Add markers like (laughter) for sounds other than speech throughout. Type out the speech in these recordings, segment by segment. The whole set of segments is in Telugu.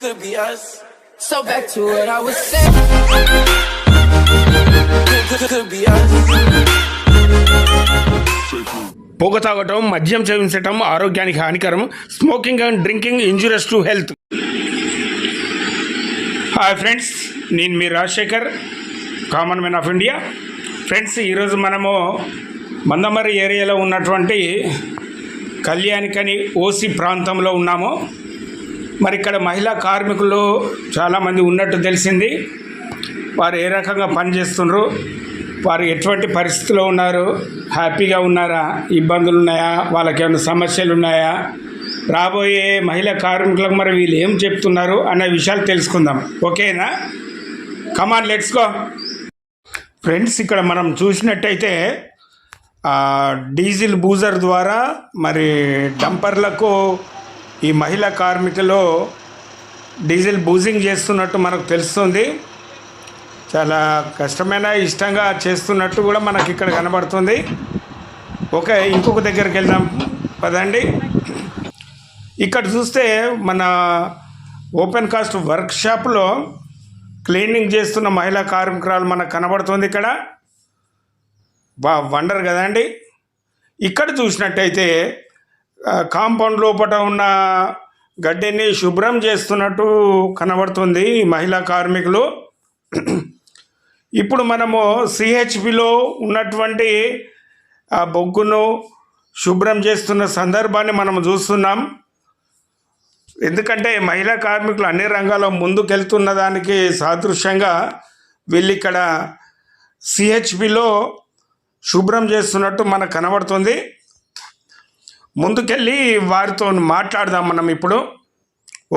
could be us. So back to what I was saying. Could, be us. పొగ తాగటం మద్యం సేవించటం ఆరోగ్యానికి హానికరం smoking and drinking injurious to health hi friends నేను మీ Rajasekhar common man of India friends ఈరోజు మనము మందమరి ఏరియాలో ఉన్నటువంటి కళ్యాణికని ఓసి ప్రాంతంలో ఉన్నాము మరి ఇక్కడ మహిళా కార్మికులు చాలామంది ఉన్నట్టు తెలిసింది. వారు ఏ రకంగా పనిచేస్తున్నారు వారు ఎటువంటి పరిస్థితిలో ఉన్నారు? హ్యాపీగా ఉన్నారా? ఇబ్బందులు ఉన్నాయా వాళ్ళకి ఏమైనా సమస్యలు ఉన్నాయా రాబోయే మహిళా కార్మికులకు మరి వీళ్ళు ఏం చెప్తున్నారు అనే విషయాలు తెలుసుకుందాం. ఓకేనా? కమాన్ లెట్స్ గో ఫ్రెండ్స్ ఇక్కడ మనం చూసినట్టయితే డీజిల్ బూజర్ ద్వారా మరి డంపర్లకు ఈ మహిళా కార్మికులు డీజిల్ బూజింగ్ చేస్తున్నట్టు మనకు తెలుస్తుంది. చాలా కష్టమైన ఇష్టంగా చేస్తున్నట్టు కూడా మనకి ఇక్కడ కనబడుతుంది. ఓకే ఇంకొక దగ్గరికి వెళ్దాం. పదండి. ఇక్కడ చూస్తే మన ఓపెన్ కాస్ట్ వర్క్షాప్లో క్లీనింగ్ చేస్తున్న మహిళా కార్మికురాలు మనకు కనబడుతుంది ఇక్కడ. బా వండర్ కదండి. ఇక్కడ చూసినట్టయితే కాంపౌండ్ లోపల ఉన్న గడ్డిని శుభ్రం చేస్తున్నట్టు కనబడుతుంది మహిళా కార్మికులు. ఇప్పుడు మనము సిహెచ్పిలో ఉన్నటువంటి ఆ బొగ్గును శుభ్రం చేస్తున్న సందర్భాన్ని మనం చూస్తున్నాం. ఎందుకంటే మహిళా కార్మికులు అన్ని రంగాల్లో ముందుకెళ్తున్న దానికి సాదృశ్యంగా వీళ్ళు ఇక్కడ సిహెచ్పిలో శుభ్రం చేస్తున్నట్టు మనకు కనబడుతుంది. ముందుకెళ్ళి వారితో మాట్లాడదాం మనం ఇప్పుడు.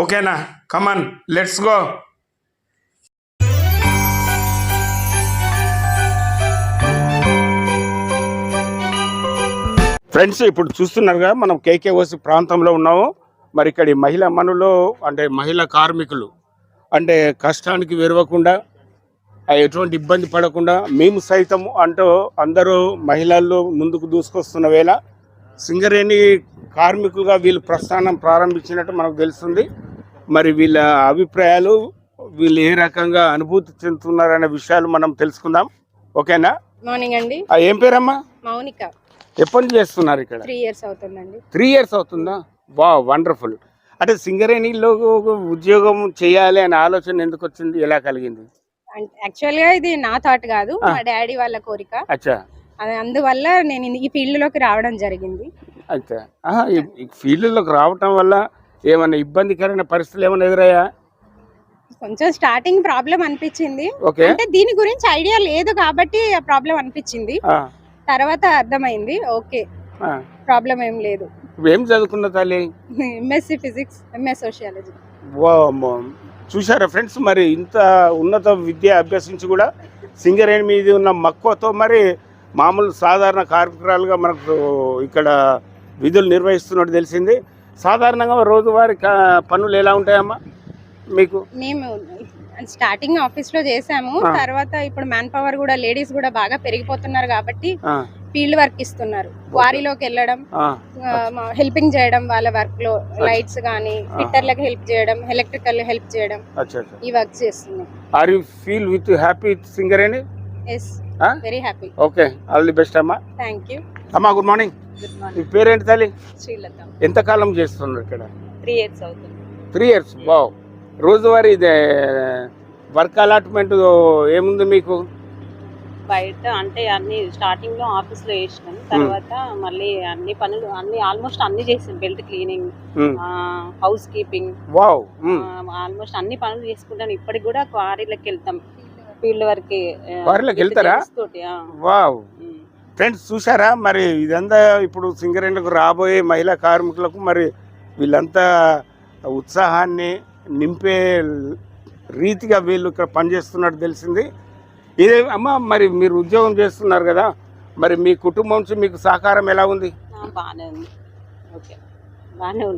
ఓకేనా? కమన్ లెట్స్ గో ఫ్రెండ్స్ ఇప్పుడు చూస్తున్నారుగా మనం కేకేఓసి ప్రాంతంలో ఉన్నాము. మరి ఇక్కడ ఈ మహిళా మనులు అంటే మహిళా కార్మికులు అంటే కష్టానికి విరవకుండా ఎటువంటి ఇబ్బంది పడకుండా మేము సైతం అంటూ అందరూ మహిళల్లో ముందుకు దూసుకొస్తున్న వేళ సింగరేణి కార్మికులుగా వీళ్ళు ప్రస్థానం ప్రారంభించినట్టు మనకు తెలుస్తుంది. మరి వీళ్ళ అభిప్రాయాలు వీళ్ళు ఏ రకంగా అనుభూతి చెందుతున్నారనే విషయాలు మనం తెలుసుకుందాం. ఓకేనా? మార్నింగ్ అండి. ఏం పేరమ్మా? మౌనిక. ఎప్పటి నుంచి చేస్తున్నారు ఇక్కడ? త్రీ ఇయర్స్ అవుతుందండి. త్రీ ఇయర్స్ అవుతుందా? వా వండర్ఫుల్. అంటే సింగరేణిలో ఉద్యోగం చేయాలి అనే ఆలోచన ఎందుకు వచ్చింది? ఎలా కలిగింది? యాక్చువల్గా ఇది నా థాట్ కాదు. మా డాడీ వాళ్ళ కోరిక. అచ్చా. అందువల్ల నేను ఈ ఫీల్డ్లోకి రావడం జరిగింది. అచ్చా ఆహా, ఈ- ఈ ఫీల్డ్లోకి రావటం వల్ల ఏమైనా ఇబ్బందికరమైన పరిస్థితులు ఏమైనా ఎదురయ్యా? కొంచెం స్టార్టింగ్ ప్రాబ్లం అనిపించింది. అంటే దీని గురించి ఐడియా లేదు కాబట్టి ప్రాబ్లం అనిపించింది. తర్వాత అర్థమైంది. ఓకే. ప్రాబ్లం ఏం లేదు. ఏం చదువుకున్న తల్లి? MSc physics MS sociology. చూశారా ఫ్రెండ్స్ మరి ఇంత ఉన్నత విద్య అభ్యసించి కూడా సింగరేణి మీద ఉన్న మక్కువతో మరి మామూలు సాధారణ కార్మికురాలుగా మనకు ఇక్కడ విధులు నిర్వహిస్తున్నట్టు తెలిసింది. సాధారణంగా రోజువారి పనులు ఎలా ఉంటాయమ్మా మీకు? మేము స్టార్టింగ్ ఆఫీస్లో చేసాము. తర్వాత ఇప్పుడు మ్యాన్ పవర్ కూడా లేడీస్ కూడా బాగా పెరిగిపోతున్నారు కాబట్టి ఫీల్డ్ వర్క్ ఇస్తున్నారు. క్వారీలోకి వెళ్ళడం హెల్పింగ్ చేయడం వాళ్ళ వర్క్లో లైట్స్ గానీ. ఫిట్టర్లకు హెల్ప్ చేయడం ఎలక్ట్రికల్ హెల్ప్ చేయడం ఈ వర్క్ చేస్తున్నాం. Are you feel with happy with Singareni? Yes? Very happy okay all the best అమ్మా. థ్యాంక్ యూ అమ్మా గుడ్ మార్నింగ్ మీ పేరేంటి తల్లి? శ్రీలత. ఎంతకాలం చేస్తున్నారు ఇక్కడ? త్రీ ఇయర్స్ అవుతుంది. త్రీ ఇయర్స్ బావ్ రోజువారీ వర్క్ అలాట్మెంట్ ఏముంది మీకు? బయట అంటే అన్ని స్టార్టింగ్లో ఆఫీస్లో చేసినాం. తర్వాత మళ్ళీ అన్ని పనులు అన్ని ఆల్మోస్ట్ అన్ని చేసాం belt cleaning housekeeping almost అన్ని పనులు చేసుకుంటాం. ఇప్పటికి కూడా క్వారీలకు వెళ్తాం. ఫీల్డ్ వరకు Quarry లకు వెళ్తారా? వావ్. ఫ్రెండ్స్ చూసారా మరి ఇదంతా ఇప్పుడు సింగరేణులకు రాబోయే మహిళా కార్మికులకు మరి వీళ్ళంతా ఉత్సాహాన్ని నింపే రీతిగా వీళ్ళు ఇక్కడ పనిచేస్తున్నట్టు తెలిసింది. ఇదే అమ్మ మరి మీరు ఉద్యోగం చేస్తున్నారు కదా మరి మీ కుటుంబం నుంచి మీకు సహకారం ఎలా ఉంది?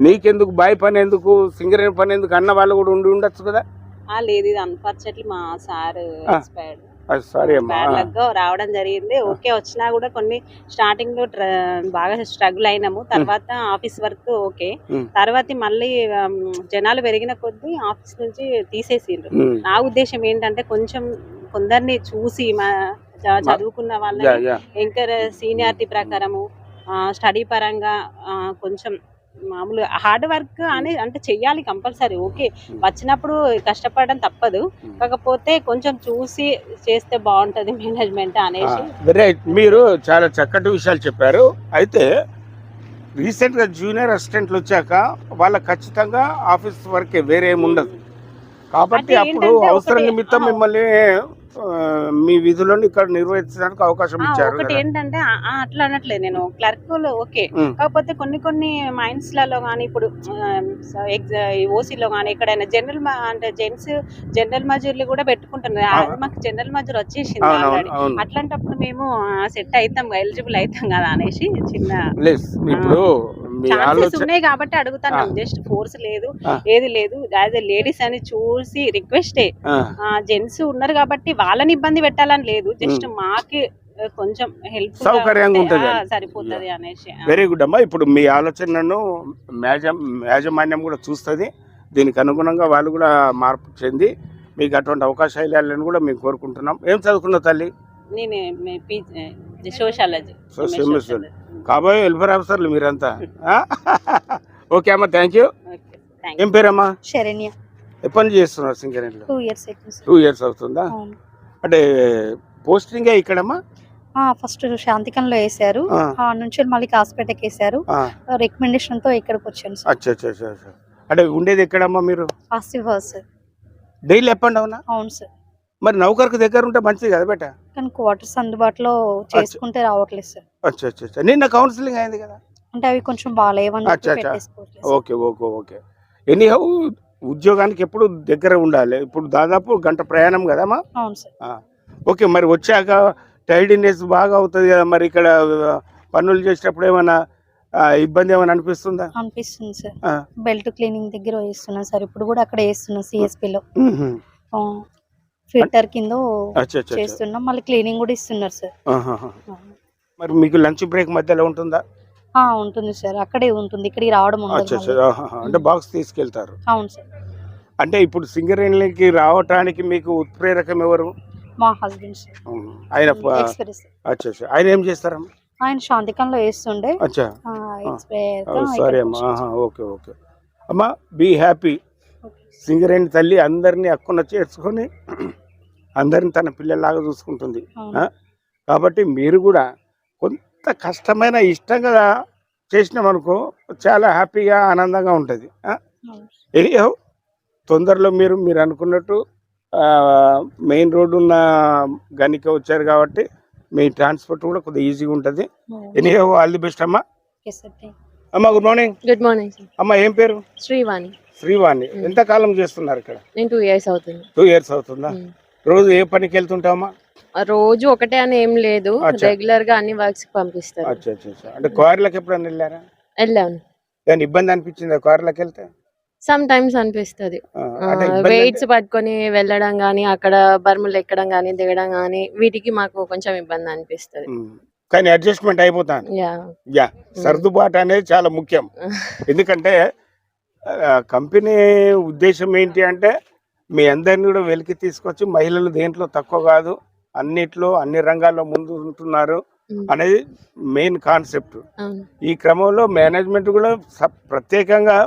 నీకెందుకు బాయ్ పని ఎందుకు సింగరేణి పని ఎందుకు అన్న వాళ్ళు కూడా ఉండి ఉండొచ్చు కదా? లేదు ఇది అన్ఫార్చునేట్లీ మా సార్. ఎక్స్పైర్డ్ సారీ అమ్మా. రావడం జరిగింది. ఓకే వచ్చినా కూడా కొన్ని స్టార్టింగ్లో బాగా స్ట్రగుల్ అయినాము. తర్వాత ఆఫీస్ వర్క్ ఓకే. తర్వాత మళ్ళీ జనాలు పెరిగిన కొద్దీ ఆఫీస్ నుంచి తీసేసిండ్రు. నా ఉద్దేశం ఏంటంటే కొంచెం కొందరిని చూసి మా చదువుకున్న వాళ్ళని ఎంకర్ సీనియారిటీ ప్రకారము స్టడీ పరంగా కొంచెం మామూలు హార్డ్ వర్క్ అని అంటే చెయ్యాలి కంపల్సరీ ఓకే. వచ్చినప్పుడు కష్టపడడం తప్పదు. కాకపోతే కొంచెం చూసి చేస్తే బాగుంటది మేనేజ్మెంట్ అనేసి. రైట్. మీరు చాలా చక్కటి విషయాలు చెప్పారు. అయితే రీసెంట్గా జూనియర్ అసిస్టెంట్లు వచ్చాక వాళ్ళకి ఖచ్చితంగా ఆఫీస్ వర్కే వేరే ఉండదు. కాబట్టి అంటే అప్పుడు అవసరం నిమిత్తం. మిమ్మల్ని మీ విధులను ఇక్కడ నిర్వహించడానికి అవకాశం ఇచ్చారు ఒకటి. ఏంటంటే అట్లా అనట్లేదు నేను క్లర్క్ ఓకే. కాకపోతే కొన్ని కొన్ని మైండ్స్లలో కానీ ఇప్పుడు ఓసీలో కానీ ఎక్కడైనా జనరల్ అంటే జెంట్స్ జనరల్ మజూర్లు కూడా పెట్టుకుంటున్నారు. మాకు జనరల్ మజూర్ వచ్చేసింది అట్లాంటప్పుడు మేము సెట్ అవుతాం ఎలిజిబుల్ అవుతాం కదా అనేసి చిన్న ఇప్పుడు ఛాన్సెస్ ఉన్నాయి కాబట్టి అడుగుతాను. జస్ట్ ఫోర్స్ లేదు. ఏది లేదు. యాజ్ లేడీస్ అని చూసి రిక్వెస్టే ఆ, జెంట్స్ ఉన్నారు కాబట్టి వాళ్ళని ఇబ్బంది పెట్టాలని లేదు. జస్ట్ మాకి కొంచెం హెల్ప్ సౌకర్యంగా ఉంటది అని. సరిపోతది అనేసి. వెరీ గుడ్ అమ్మా. ఇప్పుడు మీ ఆలోచనను యాజ యాజమాన్యం కూడా చూస్తుంది. దీనికి అనుగుణంగా వాళ్ళు కూడా మార్పు చెంది మీకు అటువంటి అవకాశాలు కూడా మేము కోరుకుంటున్నాం. ఏం చదువుకున్న తల్లి? నేను సోషాలజీ. కాబోయే వెల్ఫేర్ ఆఫీసర్లు మీరంతా? ఓకే అమ్మా థ్యాంక్ యూ ఏం పేరమ్మా? శరణ్య. ఎప్పటి నుంచి చేస్తున్నారు సింగరేణిలో? టూ ఇయర్స్ టూ ఇయర్స్ అవుతుందా? అంటే పోస్టింగే ఇక్కడమ్మా? ఫస్ట్ శాంతికంలో వేసారు ఆ. నుంచి మళ్ళీ కాస్పేటకి వేసారు రికమెండేషన్తో ఇక్కడికి వచ్చాను సార్. అంటే ఉండేది ఎక్కడమ్మా మీరు? సార్ డైలీ ఎప్పండి అవునా అవును సార్ మరి నౌకర్కి దగ్గర ఉంటే మంచిది కదా బేట? కానీ క్వార్టర్స్ అందుబాటులో చేసుకుంటే రావట్లేదు సార్. అచ్చా అచ్చా అచ్చా. నిన్న కౌన్సిలింగ్ అయింది కదా? అంటే అవి కొంచెం బాగాలేవని అచ్చా, అచ్చా. Okay okay okay. ఎనీహౌ ఉద్యోగానికి ఎప్పుడు దగ్గర ఉండాలి. ఇప్పుడు దాదాపు గంట ప్రయాణం కదమ్మా అవును సార్. ఓకే మరి వచ్చాక టైర్డ్నెస్ బాగా అవుతుంది కదా మరి ఇక్కడ పనులు చేసేటప్పుడు ఏమైనా ఇబ్బంది ఏమైనా అనిపిస్తుందా? అనిపిస్తుంది సార్. బెల్ట్ క్లీనింగ్ దగ్గర వేస్తున్నాను సార్. ఇప్పుడు కూడా అక్కడ వేస్తున్నాం సిఎస్పి లో. మ్మ్హ్మ్. ఫిల్టర్ కింద. చేస్తున్నాం. మళ్ళీ క్లీనింగ్ కూడా ఇస్తున్నారు సార్. మరి మీకు లంచ్ బ్రేక్ మధ్యలో ఉంటుందా? ఆ, ఉంటుంది సార్. అక్కడే ఉంటుంది. ఇక్కడికి రావడం. అంటే బాక్స్ తీసుకెళ్తారు. అవును సార్. అంటే ఇప్పుడు సింగరేణికి రావటానికి మీకు ఉత్ప్రేరకం ఎవరు? మా హస్బెండ్ సార్. ఆయన ఆయన ఏం చేస్తారమ్మా ఆయన శాంతికంలో వేస్తుండే. సరే అమ్మా. Okay okay. అమ్మా బీ హ్యాపీ సింగరేణి తల్లి అందరినీ అక్కున చేర్చుకొని అందరిని తన పిల్లల్లాగా చూసుకుంటుంది? కాబట్టి మీరు కూడా కొంత కష్టమైన ఇష్టంగా చేసినామనుకో చాలా హ్యాపీగా ఆనందంగా ఉంటుంది. ఎనీహౌ తొందరలో మీరు మీరు అనుకున్నట్టు మెయిన్ రోడ్డు ఉన్న గనికి వచ్చారు కాబట్టి మీ ట్రాన్స్పోర్ట్ కూడా కొద్దిగా ఈజీగా ఉంటుంది. ఎనీహౌ ఆల్ ది బెస్ట్ అమ్మా. అమ్మా good morning good morning sir అమ్మా ఏం పేరు? శ్రీవాణి. శ్రీవాణి. ఎంత కాలం చేస్తున్నారు ఇక్కడ? నేను టూ ఇయర్స్ అవుతుంది. టూ ఇయర్స్ అవుతుందా. రోజు ఏ పనికి వెళ్తుంటావమ్మా? ఆ రోజు ఒకటే అని ఏం లేదు. రెగ్యులర్గా అన్ని వర్క్స్ పంపిస్తారు. అచ్చా అచ్చా అచ్చా. అంటే క్వారీలకు ఎప్పుడైనా వెళ్ళారా? వెళ్ళాను. ఏమైనా ఇబ్బంది అనిపించిందా క్వారీలకు వెళ్తే? సమ్ టైమ్స్ అనిపిస్తుంది. ఆ, అంటే ఇబ్బంది వెయిట్స్ పట్టుకొని వెళ్ళడం గానీ అక్కడ బర్ములు ఎక్కడం గానీ దిగడం గానీ వీటికి మాకు కొంచెం ఇబ్బంది అనిపిస్తుంది. అంటే-. కానీ అడ్జస్ట్మెంట్ అయిపోతాను. యా. యా సర్దుబాటు అనేది చాలా ముఖ్యం. (laughs) ఎందుకంటే కంపెనీ ఉద్దేశం ఏంటి అంటే మీ అందరిని కూడా వెలికి తీసుకొచ్చి మహిళలు దేంట్లో తక్కువ కాదు అన్నిట్లో అన్ని రంగాల్లో ముందు ఉంటున్నారు. అనేది మెయిన్ కాన్సెప్ట్. ఈ క్రమంలో మేనేజ్మెంట్ కూడా ప్రత్యేకంగా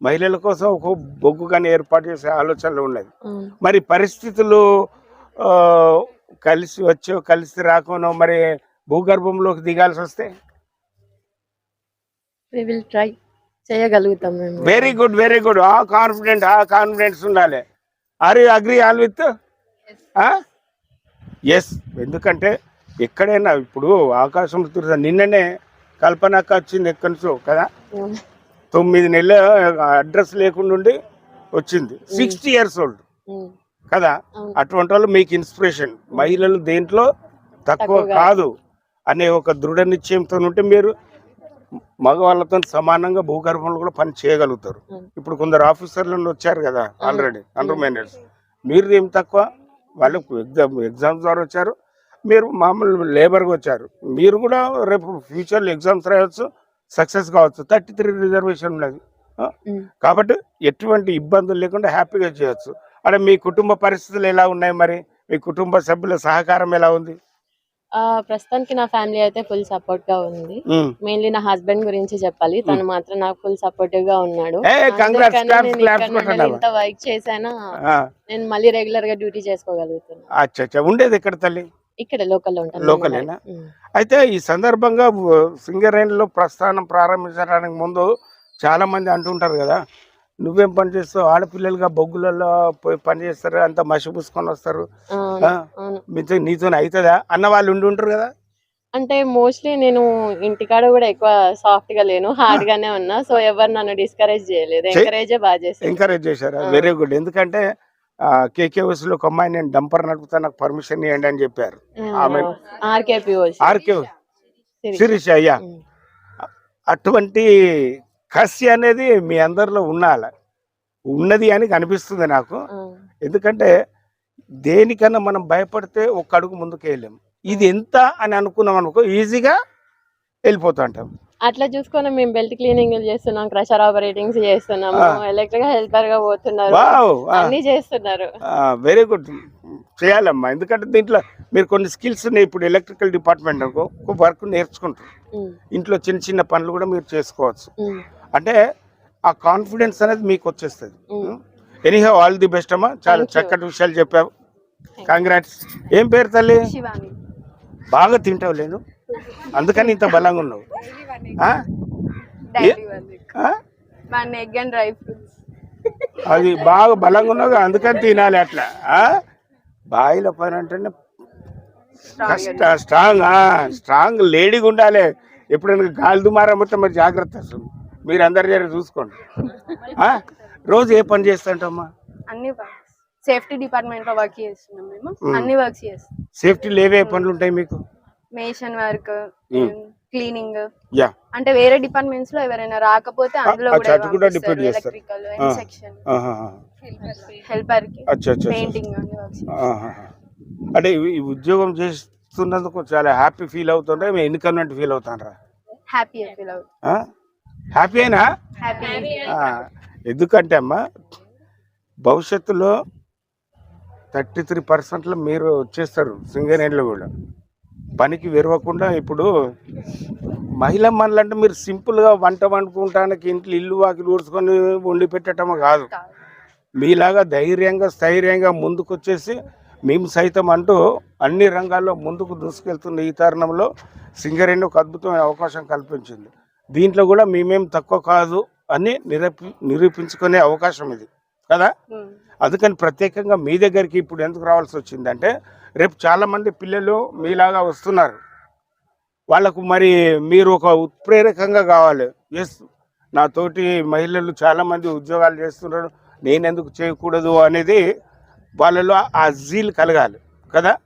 మహిళల కోసం ఒక బొగ్గు కానీ ఏర్పాటు చేసే ఆలోచనలు ఉన్నది మరి పరిస్థితులు కలిసి వచ్చో కలిసి రాకోనో మరి భూగర్భంలోకి దిగాల్సి వస్తే? ట్రై చేయగలుగుతాం వెరీ గుడ్ వెరీ గుడ్ ఆ కాన్ఫిడెంట్ ఆ కాన్ఫిడెన్స్ ఉండాలి. Are you agree all with yes ఎందుకంటే ఎక్కడైనా ఇప్పుడు ఆకాశం తిరుగుతా నిన్ననే కల్పనక్క వచ్చింది ఎక్కడి నుంచో కదా? అవును. తొమ్మిది నెలల అడ్రస్ లేకుండా ఉండి వచ్చింది. Sixty years old. కదా. అటువంటి వాళ్ళు మీకు ఇన్స్పిరేషన్ మహిళలు దేంట్లో తక్కువ కాదు అనే ఒక దృఢ నిశ్చయంతో ఉంటే మీరు మగవాళ్ళతో సమానంగా భూగర్భంలో కూడా పని చేయగలుగుతారు. ఇప్పుడు కొందరు ఆఫీసర్లు వచ్చారు కదా ఆల్రెడీ అండర్ మేనేజర్స్ మీరు ఏం తక్కువ? వాళ్ళకు ఎగ్జామ్ ఎగ్జామ్స్ ద్వారా వచ్చారు. మీరు మామూలు లేబర్గా వచ్చారు. మీరు కూడా రేపు ఫ్యూచర్లో ఎగ్జామ్స్ రాయొచ్చు సక్సెస్ కావచ్చు. థర్టీ త్రీ రిజర్వేషన్ ఉన్నది. కాబట్టి ఎటువంటి ఇబ్బందులు లేకుండా హ్యాపీగా చేయొచ్చు. అంటే మీ కుటుంబ పరిస్థితులు ఎలా ఉన్నాయి మరి? మీ కుటుంబ సభ్యుల సహకారం ఎలా ఉంది? ప్రస్తుతానికి నా ఫ్యామిలీ అయితే ఫుల్ సపోర్ట్గా ఉంది. మెయిన్లీ నా హస్బెండ్ గురించి చెప్పాలి. తను మాత్రం నాకు ఫుల్ సపోర్టివ్గా ఉన్నాడు ఇక్కడ ఇంత వర్క్ చేశానా నేను మళ్ళీ రెగ్యులర్గా డ్యూటీ అచ్చా ఉండేది ఎక్కడ తల్లి? ఇక్కడ లోకల్ లోకలేనా? అయితే ఈ సందర్భంగా సింగరేణిలో ప్రస్థానం ప్రారంభించడానికి ముందు చాలా మంది అంటుంటారు కదా నువ్వేం పని చేస్తావు? ఆడపిల్లలుగా బొగ్గులలో పోయి పని చేస్తారు? అంత మసి పూసుకొని వస్తారు. మీతో నీతో అవుతుందా అన్న వాళ్ళు ఉండి ఉంటారు కదా? అంటే మోస్ట్లీ నేను ఇంటికాడ కూడా ఎక్కువ సాఫ్ట్గా లేను హార్డ్ గానే ఉన్నా. సో ఎవరు నన్ను డిస్కరేజ్ చేయలేదు చెయ్- ఎంకరేజ్ బాగా చేశారు ఎంకరేజ్ చేశారు. Very good. ఎందుకంటే కేకేఎస్లో ఒక అమ్మాయి నేను డంపర్ నడుపుతా నాకు పర్మిషన్ ఇవ్వండి అని చెప్పారు. ఆమె- ఆర్కేపీ. ఆర్కే శిరీష్ అయ్యా. అటువంటి కసి అనేది మీ అందరిలో ఉండాలి. ఉన్నది అని కనిపిస్తుంది నాకు. ఎందుకంటే దేనికన్నా మనం భయపడితే ఒక అడుగు ముందుకు వెళ్ళాం ఇది ఎంత అని అనుకున్నాం అనుకో ఈజీగా వెళ్ళిపోతుంటాం అట్లా చూసుకొని మేము బెల్ట్ క్లీనింగ్ చేస్తున్నాం క్రషర్ ఆపరేటింగ్స్ చేస్తున్నాము. ఎలక్ట్రిక్ హెల్పర్గా పోతున్నారు. అన్ని చేస్తున్నారు. Very good. చేయాలమ్మా. ఎందుకంటే దీంట్లో మీరు కొన్ని స్కిల్స్ ఉన్నాయి. ఇప్పుడు ఎలక్ట్రికల్ డిపార్ట్మెంట్ వర్క్ నేర్చుకుంటారు ఇంట్లో చిన్న చిన్న పనులు కూడా మీరు చేసుకోవచ్చు. అంటే ఆ కాన్ఫిడెన్స్ అనేది మీకు వచ్చేస్తుంది. ఎనీహౌ ఆల్ ది బెస్ట్ అమ్మా. చాలా. చక్కటి విషయాలు చెప్పావు. కంగ్రాట్స్ ఏం పేరు తల్లి? బాగా తింటావు లేదు అందుకని ఇంత బలంగా ఉన్నావు. అది బాగా బలంగా ఉన్నావు అందుకని తినాలి అట్లా? బాయిల పని అంటేనే కష్ట స్ట్రాంగ్ స్ట్రాంగ్ లేడీగా ఉండాలి. ఎప్పుడైనా గాలి దుమారం మొత్తం మరి జాగ్రత్త అసలు. మీరు అందరు జర చూసుకోండి? రోజు ఏ పని చేస్తుంటామ్మా అన్ని సేఫ్టీ డిపార్ట్మెంట్లో వర్క్ చేస్తున్నాం మేము. అన్ని వర్క్స్ చేస్తాం సేఫ్టీలో ఏవే పనులు ఉంటాయి మీకు మేషన్ వర్క్. క్లీనింగ్ అంటే వేరే డిపార్ట్మెంట్స్లో ఎవరైనా రాకపోతే అందులో కూడా depend చేస్తారు. ఎలక్ట్రికల్. సెక్షన్ ఆహాహా. హెల్పర్. పెయింటింగ్. అంటే ఈ- ఉద్యోగం చేస్తున్నందుకు చాలా హ్యాపీ ఫీల్ అవుతుండ్రా మీ ఇన్కన్వెంట్ ఫీల్ అవుతాండ్రా హ్యాపీ ఫీల్ అవుతుంది హ్యాపీ అయినా? హ్యాపీ ఆ, ఎందుకంటే అమ్మా భవిష్యత్తులో థర్టీ త్రీ పర్సెంట్లో మీరు వచ్చేస్తారు సింగరేణిలో కూడా. పనికి విరవకుండా ఇప్పుడు మహిళ మనలంటే మీరు సింపుల్గా వంట వండుకుంటానికి ఇంట్లో ఇల్లు వాకిలు ఊడ్చుకొని వండి పెట్టడం కాదు. మీలాగా ధైర్యంగా స్థైర్యంగా ముందుకు వచ్చేసి మేము సైతం అంటూ అన్ని రంగాల్లో ముందుకు దూసుకెళ్తున్న ఈ తరుణంలో సింగరేణి ఒక అద్భుతమైన అవకాశం కల్పించింది. దీంట్లో కూడా మేమేం తక్కువ కాదు అని నిరూపి నిరూపించుకునే అవకాశం ఇది. కదా? అందుకని ప్రత్యేకంగా మీ దగ్గరికి ఇప్పుడు ఎందుకు రావాల్సి వచ్చిందంటే రేపు చాలామంది పిల్లలు మీలాగా వస్తున్నారు. వాళ్ళకు మరి మీరు ఒక ఉత్ప్రేరకంగా కావాలి. ఎస్ నాతోటి మహిళలు చాలామంది ఉద్యోగాలు చేస్తున్నారు నేను ఎందుకు చేయకూడదు అనేది వాళ్ళలో ఆ జీల్ కలగాలి. కదా?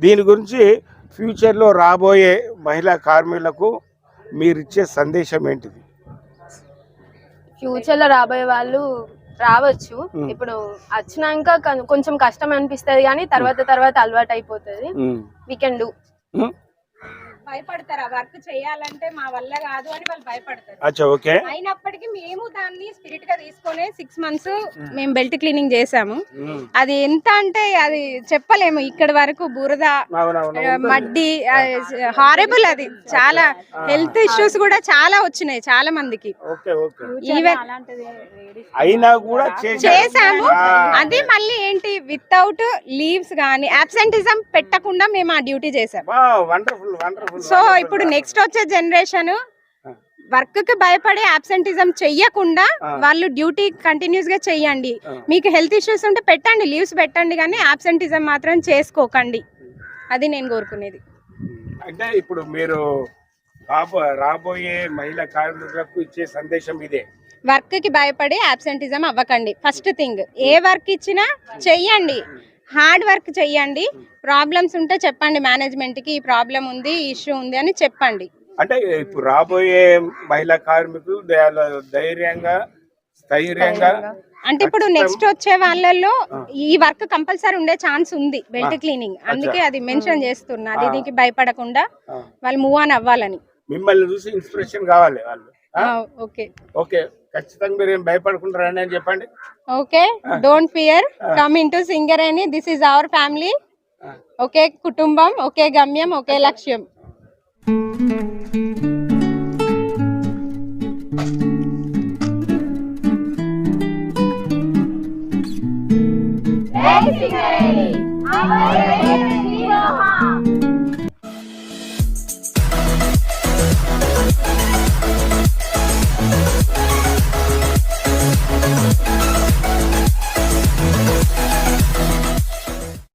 దీని గురించి ఫ్యూచర్లో రాబోయే మహిళా కార్మికులకు మీరు ఇచ్చే సందేశం ఏంటిది ఫ్యూచర్లో రాబోయే వాళ్ళు రావచ్చు. ఇప్పుడు వచ్చినాక కొంచెం కష్టం అనిపిస్తది కానీ తర్వాత తర్వాత అలవాటు అయిపోతుంది. We can do. భయపడతారు. ఆ వర్క్ చేయాలంటే మా వల్ల కాదు అని వాళ్ళు భయపడతారు. అచ్చా ఓకే. అయినప్పటికీ మేము దాన్ని స్పిరిట్గా తీసుకొని సిక్స్ మంత్స్ మేము. బెల్ట్ క్లీనింగ్ చేసాము. అది ఎంత అంటే అది చెప్పలేము. ఇక్కడ వరకు బురద మడ్డి హారబుల్ అది. చాలా హెల్త్ ఇష్యూస్ కూడా చాలా వచ్చినాయి చాలా మందికి. Okay okay. ఈవెన్ అయినా కూడా చేశారు. చేసాము. అది మళ్ళీ ఏంటి వితౌట్ లీవ్స్ గానీ అబ్సెంటిజం పెట్టకుండా మేము ఆ డ్యూటీ చేసాం వండర్ఫుల్ వండర్ఫుల్ సో ఇప్పుడు నెక్స్ట్ వచ్చే జనరేషన్ వర్క్కి భయపడి అబ్సెంటిజం చెయ్యకుండా. వాళ్ళు డ్యూటీ కంటిన్యూస్గా చెయ్యండి. మీకు హెల్త్ ఇష్యూస్ ఉంటే పెట్టండి లీవ్స్ పెట్టండి కానీ అబ్సెంటిజం మాత్రం చేసుకోకండి. అది నేను కోరుకునేది. అంటే ఇప్పుడు మీరు రాబో రాబోయే మహిళా కార్మికులకు ఇచ్చే సందేశం ఇదే. వర్క్కి భయపడి అబ్సెంటిజం అవ్వకండి. ఫస్ట్ థింగ్ ఏ వర్క్ ఇచ్చినా చెయ్యండి. హార్డ్ వర్క్ చెయ్యండి. ప్రాబ్లమ్స్ ఉంటే చెప్పండి మేనేజ్మెంట్కి ఈ ప్రాబ్లం ఉంది ఇష్యూ ఉంది అని చెప్పండి. అంటే ఇప్పుడు రాబోయే మహిళా కార్మికులు ధైర్యంగా ధైర్యంగా. అంటే ఇప్పుడు నెక్స్ట్ వచ్చే వాళ్ళల్లో ఈ వర్క్ కంపల్సరీ ఉండే ఛాన్స్ ఉంది బెల్ట్ క్లీనింగ్. అందుకే అది మెన్షన్ చేస్తున్నా. దీనికి భయపడకుండా. వాళ్ళు మూవ్ ఆన్ అవ్వాలని. మిమ్మల్ని చూసి ఇన్స్పిరేషన్ కావాలి వాళ్ళు? ఓకే. ఓకే. ఖచ్చితంగా మీరు ఏం భయపడకుండా రండి అని చెప్పండి. Okay don't fear come in to singer అని దిస్ ఈజ్ అవర్ ఫ్యామిలీ ఒకే కుటుంబం ఒకే గమ్యం ఒకే లక్ష్యం. Hey,